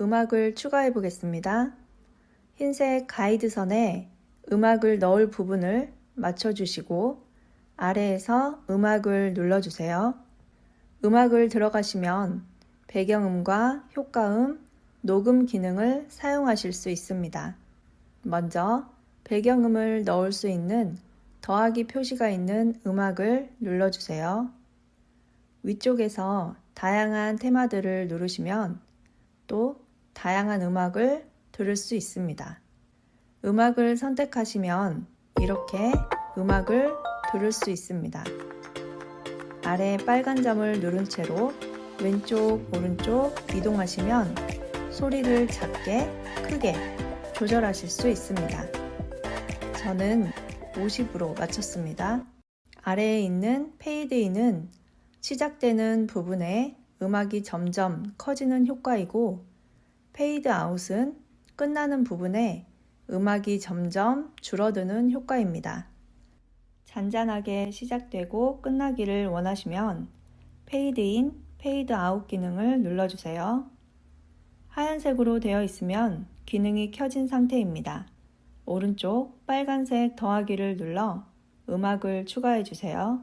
음악을 추가해 보겠습니다. 흰색 가이드선에 음악을 넣을 부분을 맞춰주시고 아래에서 음악을 눌러주세요. 음악을 들어가시면 배경음과 효과음, 녹음 기능을 사용하실 수 있습니다. 먼저 배경음을 넣을 수 있는 더하기 표시가 있는 음악을 눌러주세요. 위쪽에서 다양한 테마들을 누르시면 또 다양한 음악을 들을 수 있습니다. 음악을 선택하시면 이렇게 음악을 들을 수 있습니다. 아래 빨간 점을 누른 채로 왼쪽, 오른쪽 이동하시면 소리를 작게, 크게 조절하실 수 있습니다. 저는 50으로 맞췄습니다. 아래에 있는 페이드인은 시작되는 부분에 음악이 점점 커지는 효과이고 페이드 아웃은 끝나는 부분에 음악이 점점 줄어드는 효과입니다. 잔잔하게 시작되고 끝나기를 원하시면 페이드 인, 페이드 아웃 기능을 눌러주세요. 하얀색으로 되어 있으면 기능이 켜진 상태입니다. 오른쪽 빨간색 더하기를 눌러 음악을 추가해 주세요.